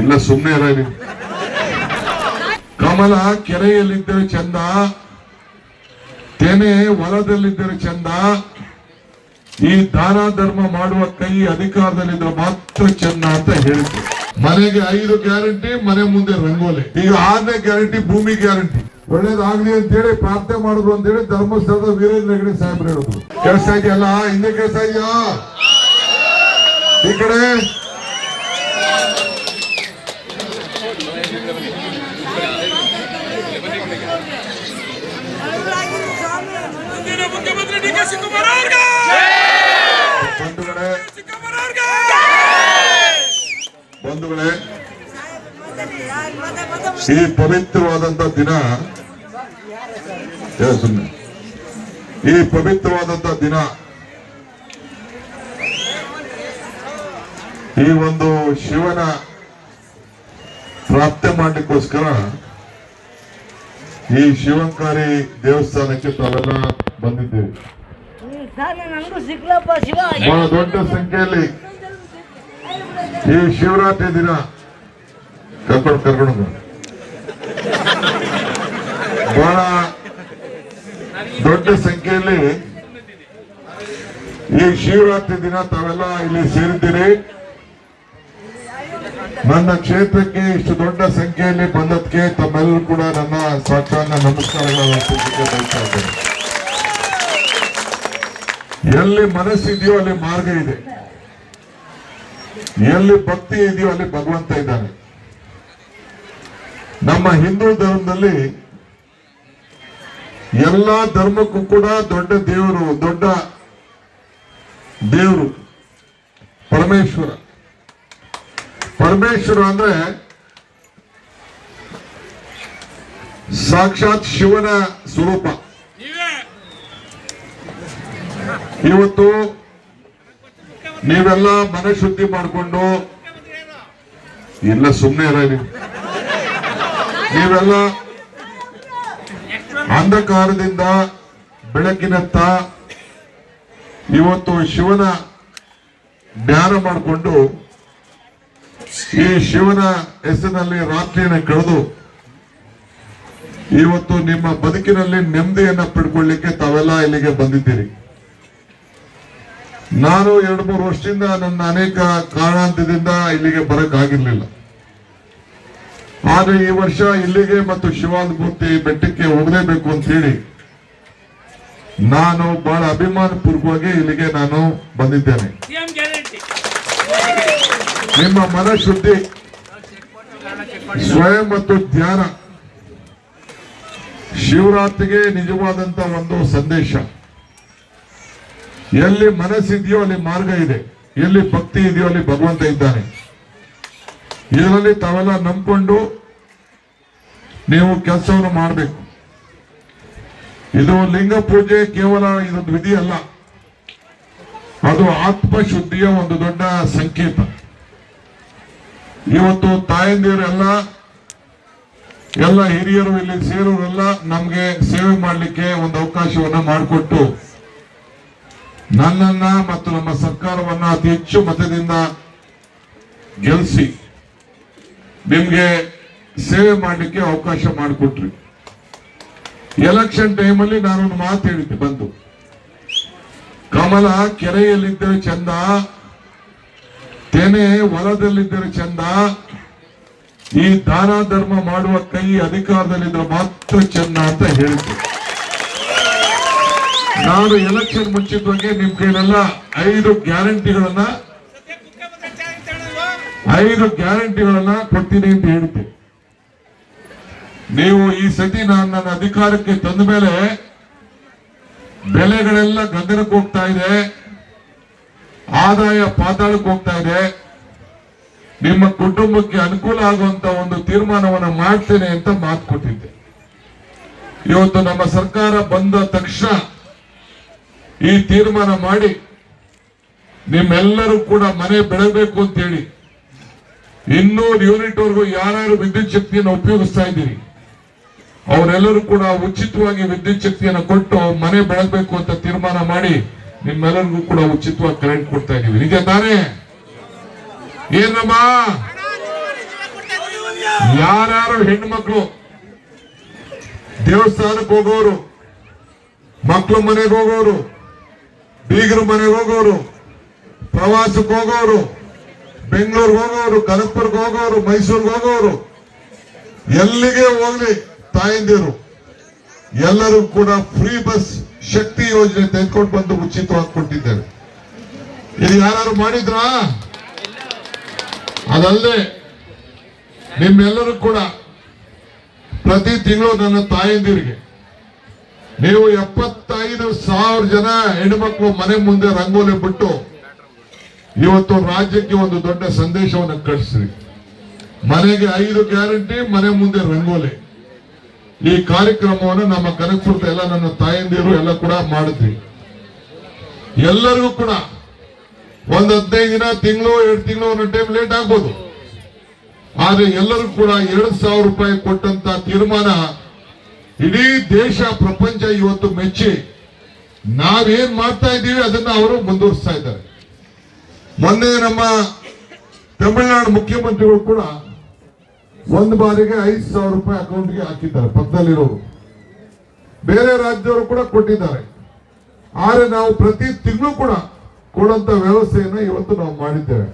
ಎಲ್ಲ ಸುಮ್ಮನೆ ಇರ ಕಮಲ ಕೆರೆಯಲ್ಲಿದ್ದರೆ ಚಂದ. ತೆನೆ ಹೊಲದಲ್ಲಿದ್ದರೆ ಚಂದ. ಈ ದಾನ ಧರ್ಮ ಮಾಡುವ ಕೈ ಅಧಿಕಾರದಲ್ಲಿದ್ರೆ ಮಾತ್ರ ಚಂದ ಅಂತ ಹೇಳಿದ್ರು ಮನೆಗೆ ಐದು ಗ್ಯಾರಂಟಿ, ಮನೆ ಮುಂದೆ ರಂಗೋಲಿ. ಈಗ ಆರನೇ ಗ್ಯಾರಂಟಿ, ಭೂಮಿ ಗ್ಯಾರಂಟಿ. ಒಳ್ಳೇದಾಗ್ಲಿ ಅಂತೇಳಿ ಪ್ರಾರ್ಥನೆ ಮಾಡಿದ್ರು ಅಂತೇಳಿ ಧರ್ಮಸ್ಥಳದ ವೀರೇಂದ್ರ ಹೆಗಡೆ ಸಾಹೇಬ್ರು ಹೇಳಿದ್ರು. ಕೆಲಸ ಇದೆಯಲ್ಲ ಹಿಂದೆ ಕೆಲಸ ಇದೆಯಾ? ಈ ಕಡೆ ಮುಂದಿನ ಮುಖ್ಯಮಂತ್ರಿ ಡಿ ಕೆ ಶಿವಕುಮಾರ್ ಅವ್ರಿಗೆ ಬಂಧುಗಳೇ ಶಿವಕುಮಾರ್ ಅವ್ರಿಗೆ ಬಂಧುಗಳೇ ಈ ಪವಿತ್ರವಾದಂತ ದಿನ ಏ, ಸುಮ್ನೆ ಈ ಪವಿತ್ರವಾದಂತ ದಿನ ಈ ಒಂದು ಶಿವನ ಪ್ರಾಪ್ತಿ ಮಾಡಲಿಕ್ಕೋಸ್ಕರ ಈ ಶಿವಂಕಾರಿ ದೇವಸ್ಥಾನಕ್ಕೆ ತಾವೆಲ್ಲ ಬಂದಿದ್ದೇವೆ ಬಹಳ ದೊಡ್ಡ ಸಂಖ್ಯೆಯಲ್ಲಿ ಈ ಶಿವರಾತ್ರಿ ದಿನ ಕರ್ಕೊಂಡು ಕರ್ಕೊಂಡು. ಬಹಳ ದೊಡ್ಡ ಸಂಖ್ಯೆಯಲ್ಲಿ ಈ ಶಿವರಾತ್ರಿ ದಿನ ತಾವೆಲ್ಲ ಇಲ್ಲಿ ಸೇರಿದ್ದೀರಿ ನನ್ನ ಕ್ಷೇತ್ರಕ್ಕೆ ಇಷ್ಟು ದೊಡ್ಡ ಸಂಖ್ಯೆಯಲ್ಲಿ ಬಂದದಕ್ಕೆ ತಮ್ಮೆಲ್ಲರೂ ಕೂಡ ನನ್ನ ಸಾಕ್ಷಾಂಗ ನಮಸ್ಕಾರಗಳನ್ನು ಎಲ್ಲಿ ಮನಸ್ಸಿದೆಯೋ ಅಲ್ಲಿ ಮಾರ್ಗ ಇದೆ. ಎಲ್ಲಿ ಭಕ್ತಿ ಇದೆಯೋ ಅಲ್ಲಿ ಭಗವಂತ ಇದ್ದಾನೆ. ನಮ್ಮ ಹಿಂದೂ ಧರ್ಮದಲ್ಲಿ ಎಲ್ಲ ಧರ್ಮಕ್ಕೂ ಕೂಡ ದೊಡ್ಡ ದೇವರು ದೊಡ್ಡ ದೇವರು, ಪರಮೇಶ್ವರ. ಪರಮೇಶ್ವರ ಅಂದ್ರೆ ಸಾಕ್ಷಾತ್ ಶಿವನ ಸ್ವರೂಪ. ಇವತ್ತು ನೀವೆಲ್ಲ ಮನೆ ಶುದ್ಧಿ ಮಾಡಿಕೊಂಡು ಇಲ್ಲ ಸುಮ್ಮನೆ ಇರ ನೀವು. ನೀವೆಲ್ಲ ಅಂಧಕಾರದಿಂದ ಬೆಳಕಿನತ್ತ ಇವತ್ತು ಶಿವನ ಧ್ಯಾನ ಮಾಡಿಕೊಂಡು ಈ ಶಿವನ ಹೆಸರಿನಲ್ಲಿ ರಾತ್ರಿಯನ್ನು ಕಳೆದು ಇವತ್ತು ನಿಮ್ಮ ಬದುಕಿನಲ್ಲಿ ನೆಮ್ಮದಿಯನ್ನ ಪಡ್ಕೊಳ್ಳಿಕ್ಕೆ ತಾವೆಲ್ಲ ಇಲ್ಲಿಗೆ ಬಂದಿದ್ದೀರಿ. ನಾನು ಎರಡು ಮೂರು ವರ್ಷದಿಂದ ನನ್ನ ಅನೇಕ ಕಾರಣಾಂತದಿಂದ ಇಲ್ಲಿಗೆ ಬರಕ್ ಆಗಿರ್ಲಿಲ್ಲ ಆದ್ರೆ ಈ ವರ್ಷ ಇಲ್ಲಿಗೆ ಮತ್ತು ಶಿವಾನುಭೂತಿ ಬೆಟ್ಟಕ್ಕೆ ಹೋಗಲೇಬೇಕು ಅಂತ ಹೇಳಿ ನಾನು ಬಹಳ ಅಭಿಮಾನ ಪೂರ್ವಕವಾಗಿ ಇಲ್ಲಿಗೆ ನಾನು ಬಂದಿದ್ದೇನೆ. ನಿಮ್ಮ ಮನಶುದ್ಧಿ ಸ್ವಯಂ ಮತ್ತು ಧ್ಯಾನ. ಶಿವರಾತ್ರಿಗೆ ನಿಜವಾದಂತ ಒಂದು ಸಂದೇಶ. ಎಲ್ಲಿ ಮನಸ್ಸಿದೆಯೋ ಅಲ್ಲಿ ಮಾರ್ಗ ಇದೆ. ಎಲ್ಲಿ ಭಕ್ತಿ ಇದೆಯೋ ಅಲ್ಲಿ ಭಗವಂತ ಇದ್ದಾನೆ. ಇದರಲ್ಲಿ ತಾವೆಲ್ಲ ನಂಬಿಕೊಂಡು ನೀವು ಕೆಲಸವನ್ನು ಮಾಡಬೇಕು. ಇದು ಲಿಂಗ ಪೂಜೆ ಕೇವಲ ಇದೊಂದು ವಿಧಿ ಅಲ್ಲ. ಅದು ಆತ್ಮಶುದ್ಧಿಯ ಒಂದು ದೊಡ್ಡ ಸಂಕೇತ. ಇವತ್ತು ತಾಯಂದಿರೆಲ್ಲ, ಎಲ್ಲ ಹಿರಿಯರು ಇಲ್ಲಿ ಸೇರೋರೆಲ್ಲ ನಮ್ಗೆ ಸೇವೆ ಮಾಡಲಿಕ್ಕೆ ಒಂದು ಅವಕಾಶವನ್ನ ಮಾಡಿಕೊಟ್ಟು, ನನ್ನನ್ನ ಮತ್ತು ನಮ್ಮ ಸರ್ಕಾರವನ್ನ ಅತಿ ಹೆಚ್ಚು ಮತದಿಂದ ಗೆಲ್ಲಿಸಿ ನಿಮ್ಗೆ ಸೇವೆ ಮಾಡಲಿಕ್ಕೆ ಅವಕಾಶ ಮಾಡಿಕೊಟ್ರಿ. ಎಲೆಕ್ಷನ್ ಟೈಮಲ್ಲಿ ನಾನೊಂದು ಮಾತು ಹೇಳಿದ್ದೆ, ಬಂದು. ಕಮಲ ಕೆರೆಯಲ್ಲಿದ್ದರೆ ಚಂದ ತೆನೆ ಹೊಲದಲ್ಲಿದ್ದರೆ ಚಂದ. ಈ ದಾನ ಧರ್ಮ ಮಾಡುವ ಕೈ ಅಧಿಕಾರದಲ್ಲಿದ್ದರೆ ಮಾತ್ರ ಚಂದ ಅಂತ ಹೇಳಿದ್ದೆ ನಾನು ಎಲೆಕ್ಷನ್ ಮುಂಚಿತವಾಗಿ ನಿಮ್ ಕೈಲೆಲ್ಲ ಐದು ಗ್ಯಾರಂಟಿಗಳನ್ನ ಐದು ಗ್ಯಾರಂಟಿಗಳನ್ನ ಕೊಡ್ತೀನಿ ಅಂತ ಹೇಳಿದ್ದೆ ನೀವು ಈ ಸತಿ ನಾನು ನನ್ನ ಅಧಿಕಾರಕ್ಕೆ ತಂದ ಮೇಲೆ ಬೆಲೆಗಳೆಲ್ಲ ಗಗನಕ್ಕೆ ಹೋಗ್ತಾ ಇದೆ. ಆದಾಯ ಪಾತಾಳಕ್ಕೆ ಹೋಗ್ತಾ ಇದೆ. ನಿಮ್ಮ ಕುಟುಂಬಕ್ಕೆ ಅನುಕೂಲ ಆಗುವಂತ ಒಂದು ತೀರ್ಮಾನವನ್ನ ಮಾಡ್ತೇನೆ ಅಂತ ಮಾತು ಕೊಟ್ಟಿದ್ದೆ. ಇವತ್ತು ನಮ್ಮ ಸರ್ಕಾರ ಬಂದ ತಕ್ಷಣ ಈ ತೀರ್ಮಾನ ಮಾಡಿ ನಿಮ್ಮೆಲ್ಲರೂ ಕೂಡ ಮನೆ ಬೆಳಬೇಕು ಅಂತೇಳಿ ಇನ್ನೂರು ಯೂನಿಟ್ ವರೆಗೂ ಯಾರು ವಿದ್ಯುತ್ ಶಕ್ತಿಯನ್ನು ಉಪಯೋಗಿಸ್ತಾ ಇದ್ದೀರಿ, ಅವರೆಲ್ಲರೂ ಕೂಡ ಉಚಿತವಾಗಿ ವಿದ್ಯುತ್ ಶಕ್ತಿಯನ್ನು ಕೊಟ್ಟು ಮನೆ ಬೆಳಗಬೇಕು ಅಂತ ತೀರ್ಮಾನ ಮಾಡಿ ನಿಮ್ಮೆಲ್ಲರಿಗೂ ಕೂಡ ಉಚಿತವಾಗಿ ಕರೆಂಟ್ ಕೊಡ್ತಾ ಇದೀವಿ ನಿಜ ತಾನೇ? ಏನಮ್ಮ? ಯಾರ್ಯಾರು ಹೆಣ್ಮಕ್ಳು? ದೇವಸ್ಥಾನಕ್ಕೆ ಹೋಗೋರು ಮಕ್ಳು ಮನೆಗೆ ಹೋಗೋರು, ಬೀಗರು ಮನೆಗೆ ಹೋಗೋರು, ಪ್ರವಾಸಕ್ಕೆ ಹೋಗೋರು, ಬೆಂಗಳೂರಿಗೆ ಹೋಗೋರು, ಕನಕಪುರಕ್ಕೆ ಹೋಗೋರು, ಮೈಸೂರಿಗೆ ಹೋಗೋರು, ಎಲ್ಲಿಗೆ ಹೋಗ್ಲಿ ತಾಯಂದಿರು. ಎಲ್ಲರೂ ಕೂಡ ಫ್ರೀ ಬಸ್ ಶಕ್ತಿ ಯೋಜನೆ ತೆಗೆದುಕೊಂಡು ಬಂದು ಉಚಿತವಾಗಿ ಕೊಟ್ಟಿದ್ದೇವೆ ಇದು ಯಾರು ಮಾಡಿದ್ರಾ? ಅದಲ್ಲದೆ ನಿಮ್ಮೆಲ್ಲರೂ ಕೂಡ ಪ್ರತಿ ತಿಂಗಳು ನನ್ನ ತಾಯಂದಿರಿಗೆ ನೀವು ಎಪ್ಪತ್ತೈದು ಸಾವಿರ ಜನ ಹೆಣ್ಮಕ್ಳು ಮನೆ ಮುಂದೆ ರಂಗೋಲಿ ಬಿಟ್ಟು ಇವತ್ತು ರಾಜ್ಯಕ್ಕೆ ಒಂದು ದೊಡ್ಡ ಸಂದೇಶವನ್ನು ಕಳಿಸ್ರಿ. ಮನೆಗೆ ಐದು ಗ್ಯಾರಂಟಿ, ಮನೆ ಮುಂದೆ ರಂಗೋಲಿ. ಈ ಕಾರ್ಯಕ್ರಮವನ್ನು ನಮ್ಮ ಕನಕಪುರದ ಎಲ್ಲ ನನ್ನ ತಾಯಂದಿರು ಎಲ್ಲ ಕೂಡ ಮಾಡಿದ್ವಿ. ಎಲ್ಲರಿಗೂ ಕೂಡ ಒಂದ್ ಹದಿನೈದು ದಿನ, ತಿಂಗಳು, ಎರಡು ತಿಂಗಳು ಒಂದು ಟೈಮ್ ಲೇಟ್ ಆಗ್ಬೋದು. ಆದ್ರೆ ಎಲ್ಲರಿಗೂ ಕೂಡ ಎರಡು ಸಾವಿರ ರೂಪಾಯಿ ಕೊಟ್ಟಂತ ತೀರ್ಮಾನ ಇಡೀ ದೇಶ, ಪ್ರಪಂಚ ಇವತ್ತು ಮೆಚ್ಚಿ ನಾವೇನ್ ಮಾಡ್ತಾ ಇದ್ದೀವಿ ಅದನ್ನ ಅವರು ಮುಂದುವರಿಸ್ತಾ ಇದ್ದಾರೆ. ಮೊನ್ನೆ ನಮ್ಮ ತಮಿಳುನಾಡು ಮುಖ್ಯಮಂತ್ರಿಗಳು ಕೂಡ ಒಂದು ಬಾರಿಗೆ ಐದು ಸಾವಿರ ರೂಪಾಯಿ ಅಕೌಂಟ್ಗೆ ಹಾಕಿದ್ದಾರೆ ಪಕ್ಕದಲ್ಲಿರೋರು ಬೇರೆ ರಾಜ್ಯವರು ಕೂಡ ಕೊಟ್ಟಿದ್ದಾರೆ. ಆದರೆ ನಾವು ಪ್ರತಿ ತಿಂಗಳು ಕೂಡ ಕೊಡುವಂತ ವ್ಯವಸ್ಥೆಯನ್ನು ಇವತ್ತು ನಾವು ಮಾಡಿದ್ದೇವೆ.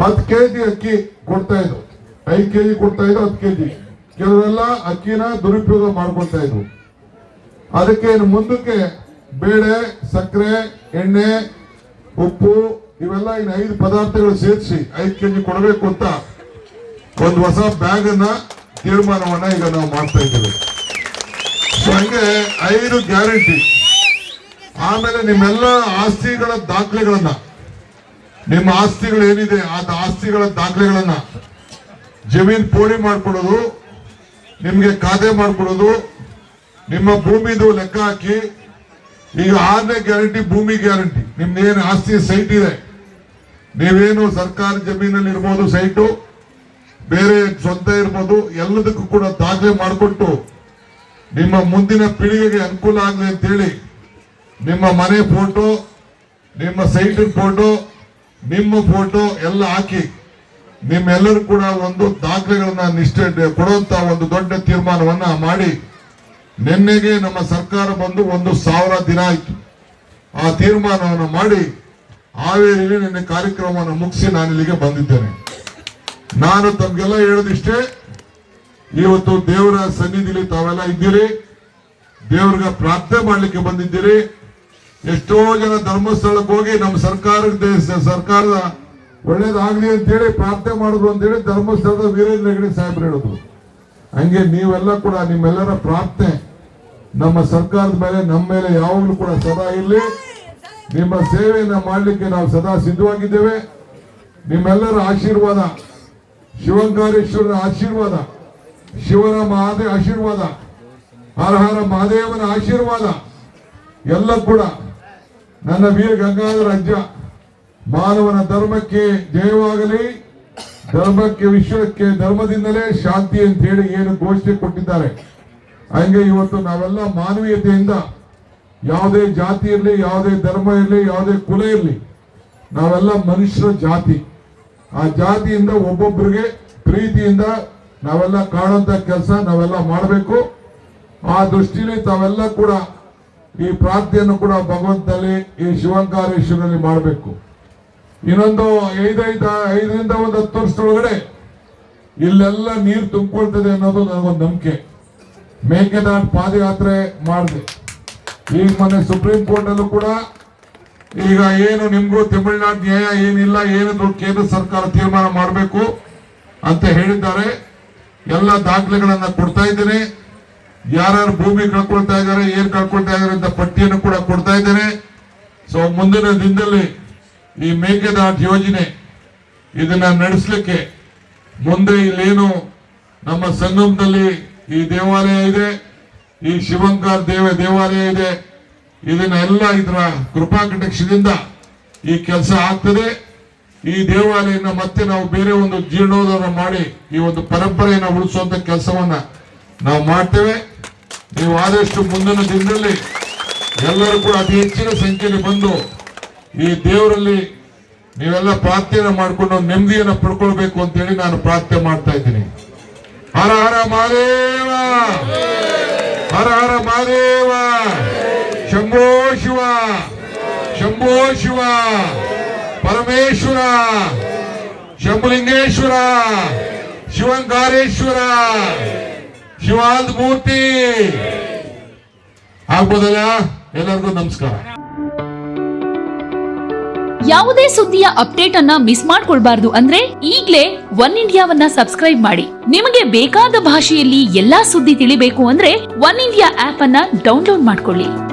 ಹತ್ತು ಕೆಜಿ ಅಕ್ಕಿ ಕೊಡ್ತಾ ಇದ್ರು. ಐದು ಕೆಜಿ ಕೊಡ್ತಾ ಇದ್ರು ಹತ್ತು ಕೆ ಜಿ ಕೆಲವೆಲ್ಲ ಅಕ್ಕಿನ ದುರುಪಯೋಗ ಮಾಡ್ಕೊಳ್ತಾ ಇದ್ರು. ಅದಕ್ಕೆ ಮುಂದಕ್ಕೆ ಬೇಳೆ, ಸಕ್ಕರೆ, ಎಣ್ಣೆ, ಉಪ್ಪು ಇವೆಲ್ಲ ಇನ್ನು ಐದು ಪದಾರ್ಥಗಳು ಸೇರಿಸಿ ಐದು ಕೆ ಜಿ ಕೊಡಬೇಕು ಅಂತ ಒಂದು ಹೊಸ ಬ್ಯಾಗ್ ಅನ್ನ ತೀರ್ಮಾನವನ್ನ ಈಗ ನಾವು ಮಾಡ್ತಾ ಇದ್ದೇವೆ. ಹಂಗೆ ಐದು ಗ್ಯಾರಂಟಿ. ಆಮೇಲೆ ನಿಮ್ಮೆಲ್ಲ ಆಸ್ತಿಗಳ ದಾಖಲೆಗಳನ್ನ. ನಿಮ್ಮ ಆಸ್ತಿಗಳು ಏನಿದೆ ಆ ಆಸ್ತಿಗಳ ದಾಖಲೆಗಳನ್ನ ಜಮೀನ್ ಪೋಡಿ ಮಾಡ್ಕೊಡೋದು, ನಿಮ್ಗೆ ಖಾತೆ ಮಾಡ್ಕೊಡೋದು, ನಿಮ್ಮ ಭೂಮಿದು ಲೆಕ್ಕ ಹಾಕಿ, ಈಗ ಆರನೇ ಗ್ಯಾರಂಟಿ ಭೂಮಿ ಗ್ಯಾರಂಟಿ. ನಿಮ್ದೇನು ಆಸ್ತಿ ಸೈಟ್ ಇದೆ? ನೀವೇನು ಸರ್ಕಾರಿ ಜಮೀನಲ್ಲಿ ಇರ್ಬೋದು ಸೈಟು? ಬೇರೆ ಸ್ವಂತ ಇರ್ಬೋದು, ಎಲ್ಲದಕ್ಕೂ ಕೂಡ ದಾಖಲೆ ಮಾಡಿಕೊಟ್ಟು ನಿಮ್ಮ ಮುಂದಿನ ಪೀಳಿಗೆಗೆ ಅನುಕೂಲ ಆಗಲಿ ಅಂತೇಳಿ ನಿಮ್ಮ ಮನೆ ಫೋಟೋ ನಿಮ್ಮ ಸೈಟಿನ ಫೋಟೋ ನಿಮ್ಮ ಫೋಟೋ ಎಲ್ಲ ಹಾಕಿ ನಿಮ್ಮೆಲ್ಲರೂ ಕೂಡ ಒಂದು ದಾಖಲೆಗಳನ್ನ ನಿಷ್ಠೆ ಕೊಡುವಂತ ಒಂದು ದೊಡ್ಡ ತೀರ್ಮಾನವನ್ನ ಮಾಡಿ ನಿನ್ನೆಗೆ ನಮ್ಮ ಸರ್ಕಾರ ಬಂದು ಒಂದು ಸಾವಿರ ದಿನ ಆಯಿತು. ಆ ತೀರ್ಮಾನವನ್ನು ಮಾಡಿ ಹಾವೇರಿಯಲ್ಲಿ ನಿನ್ನೆ ಕಾರ್ಯಕ್ರಮವನ್ನು ಮುಗಿಸಿ ನಾನು ಇಲ್ಲಿಗೆ ಬಂದಿದ್ದೇನೆ. ನಾನು ತಮ್ಗೆಲ್ಲ ಹೇಳೋದಿಷ್ಟೇ ಇವತ್ತು ದೇವರ ಸನ್ನಿಧಿಲಿ ತಾವೆಲ್ಲ ಇದ್ದೀರಿ, ದೇವ್ರಿಗೆ ಪ್ರಾರ್ಥನೆ ಮಾಡ್ಲಿಕ್ಕೆ ಬಂದಿದ್ದೀರಿ. ಎಷ್ಟೋ ಜನ ಧರ್ಮಸ್ಥಳಕ್ಕೆ ಹೋಗಿ ನಮ್ಮ ಸರ್ಕಾರದ ಸರ್ಕಾರದ ಒಳ್ಳೇದಾಗ್ಲಿ ಅಂತೇಳಿ ಪ್ರಾರ್ಥನೆ ಮಾಡಿದ್ರು ಅಂತೇಳಿ ಧರ್ಮಸ್ಥಳದ ವೀರೇಂದ್ರ ಹೆಗಡೆ ಸಾಹೇಬ್ರು ಹೇಳಿದ್ರು. ಹಂಗೆ ನೀವೆಲ್ಲ ಕೂಡ ನಿಮ್ಮೆಲ್ಲರ ಪ್ರಾರ್ಥನೆ ನಮ್ಮ ಸರ್ಕಾರದ ಮೇಲೆ, ನಮ್ಮ ಮೇಲೆ ಯಾವಾಗಲೂ ಕೂಡ ಸದಾ ಇರಲಿ. ನಿಮ್ಮ ಸೇವೆಯನ್ನು ಮಾಡಲಿಕ್ಕೆ ನಾವು ಸದಾ ಸಿದ್ಧವಾಗಿದ್ದೇವೆ. ನಿಮ್ಮೆಲ್ಲರ ಆಶೀರ್ವಾದ ಶಿವಂಕಾರೇಶ್ವರನ ಆಶೀರ್ವಾದ, ಶಿವನ ಮಹಾದೇವ ಆಶೀರ್ವಾದ, ಹರಹರ ಹರ ಮಹಾದೇವನ ಆಶೀರ್ವಾದ, ಎಲ್ಲ ಕೂಡ ನನ್ನ ವೀರ ಗಂಗಾಧರ ಅಜ್ಜ, ಮಾನವನ ಧರ್ಮಕ್ಕೆ ಜಯವಾಗಲಿ, ಧರ್ಮಕ್ಕೆ, ವಿಶ್ವಕ್ಕೆ, ಧರ್ಮದಿಂದಲೇ ಶಾಂತಿ ಅಂತ ಹೇಳಿ ಏನು ಘೋಷಣೆ ಕೊಟ್ಟಿದ್ದಾರೆ. ಹಂಗೆ ಇವತ್ತು ನಾವೆಲ್ಲ ಮಾನವೀಯತೆಯಿಂದ ಯಾವುದೇ ಜಾತಿ ಇರಲಿ, ಯಾವುದೇ ಧರ್ಮ ಇರಲಿ, ಯಾವುದೇ ಕುಲ ಇರಲಿ, ನಾವೆಲ್ಲ ಮನುಷ್ಯರ ಜಾತಿ. ಆ ಜಾತಿಯಿಂದ ಒಬ್ಬೊಬ್ಬರಿಗೆ ಪ್ರೀತಿಯಿಂದ ನಾವೆಲ್ಲ ಕಾಣುವಂತ ಕೆಲಸ ನಾವೆಲ್ಲ ಮಾಡಬೇಕು. ಆ ದೃಷ್ಟಿಲಿ ತಾವೆಲ್ಲ ಕೂಡ ಈ ಪ್ರಾರ್ಥನೆಯನ್ನು ಕೂಡ ಭಗವಂತನಲ್ಲಿ, ಈ ಶಿವಂಕಾರೇಶ್ವರನಲ್ಲಿ ಮಾಡಬೇಕು. ಇನ್ನೊಂದು ಐದೈದು, ಐದರಿಂದ ಒಂದು ಹತ್ತು ವರ್ಷದೊಳಗಡೆ ಇಲ್ಲೆಲ್ಲ ನೀರು ತುಂಬಿಕೊಳ್ತದೆ ಅನ್ನೋದು ನನಗೊಂದು ನಂಬಿಕೆ. ಮೇಕೆದಾಟ್ ಪಾದಯಾತ್ರೆ ಮಾಡಿದೆ. ಈಗ ಮೊನ್ನೆ ಸುಪ್ರೀಂ ಕೋರ್ಟ್ ಅಲ್ಲೂ ಕೂಡ ಈಗ ಏನು ನಿಮ್ಗೂ ತಮಿಳುನಾಡು ನ್ಯಾಯ ಏನಿಲ್ಲ ಏನಿದ್ರು ಕೇಂದ್ರ ಸರ್ಕಾರ ತೀರ್ಮಾನ ಮಾಡಬೇಕು ಅಂತ ಹೇಳಿದ್ದಾರೆ. ಎಲ್ಲ ದಾಖಲೆಗಳನ್ನ ಕೊಡ್ತಾ ಇದ್ದೇನೆ. ಯಾರ್ಯಾರು ಭೂಮಿ ಕಳ್ಕೊಳ್ತಾ ಇದ್ದಾರೆ, ಏನ್ ಕಳ್ಕೊಳ್ತಾ ಇದ್ದಾರೆ ಅಂತ ಪಟ್ಟಿಯನ್ನು ಕೂಡ ಕೊಡ್ತಾ ಇದ್ದೇನೆ. ಸೊ ಮುಂದಿನ ದಿನದಲ್ಲಿ ಈ ಮೇಕೆದಾಟು ಯೋಜನೆ ಇದನ್ನ ನಡೆಸಲಿಕ್ಕೆ ಮುಂದೆ ಇಲ್ಲೇನು ನಮ್ಮ ಸಂಗಮದಲ್ಲಿ ಈ ದೇವಾಲಯ ಇದೆ, ಈ ಶಿವಂಕಾರ್ ದೇವ ದೇವಾಲಯ ಇದೆ. ಇದನ್ನೆಲ್ಲ ಇದರ ಕೃಪಾ ಕಟಾಕ್ಷದಿಂದ ಈ ಕೆಲಸ ಆಗ್ತದೆ. ಈ ದೇವಾಲಯನ ಮತ್ತೆ ನಾವು ಬೇರೆ ಒಂದು ಜೀರ್ಣೋದ್ಧಾರ ಮಾಡಿ ಈ ಒಂದು ಪರಂಪರೆಯನ್ನು ಉಳಿಸುವಂತ ಕೆಲಸವನ್ನ ನಾವು ಮಾಡ್ತೇವೆ. ನೀವು ಆದಷ್ಟು ಮುಂದಿನ ದಿನದಲ್ಲಿ ಎಲ್ಲರೂ ಕೂಡ ಅತಿ ಹೆಚ್ಚಿನ ಸಂಖ್ಯೆಯಲ್ಲಿ ಬಂದು ಈ ದೇವರಲ್ಲಿ ನೀವೆಲ್ಲ ಪ್ರಾರ್ಥನೆ ಮಾಡ್ಕೊಂಡು ನೆಮ್ಮದಿಯನ್ನ ಪಡ್ಕೊಳ್ಬೇಕು ಅಂತೇಳಿ ನಾನು ಪ್ರಾರ್ಥನೆ ಮಾಡ್ತಾ ಇದ್ದೀನಿ. ಹರ ಹರ ಮಾದೇವ ಹರ ಹರ ಮಹಾದೇವ! ಶಂಭೋ ಶಿವ ಪರಮೇಶ್ವರ, ಶಂಭುಲಿಂಗೇಶ್ವರ ಶಿವಂಕಾರೇಶ್ವರ ಶಿವಾಂತ ಮೂರ್ತಿ ಆಗ್ಬೋದಲ್ಲ? ಎಲ್ಲರಿಗೂ ನಮಸ್ಕಾರ. ಯಾವುದೇ ಸುದ್ದಿಯ ಅಪ್ಡೇಟ್ ಅನ್ನ ಮಿಸ್ ಮಾಡ್ಕೊಳ್ಬಾರ್ದು ಅಂದ್ರೆ ಈಗ್ಲೇ ಒನ್ ಇಂಡಿಯಾವನ್ನ ಸಬ್ಸ್ಕ್ರೈಬ್ ಮಾಡಿ. ನಿಮಗೆ ಬೇಕಾದ ಭಾಷೆಯಲ್ಲಿ ಎಲ್ಲಾ ಸುದ್ದಿ ತಿಳಿಬೇಕು ಅಂದ್ರೆ ಒನ್ ಇಂಡಿಯಾ ಆಪ್ ಅನ್ನ ಡೌನ್ಲೋಡ್ ಮಾಡ್ಕೊಳ್ಳಿ.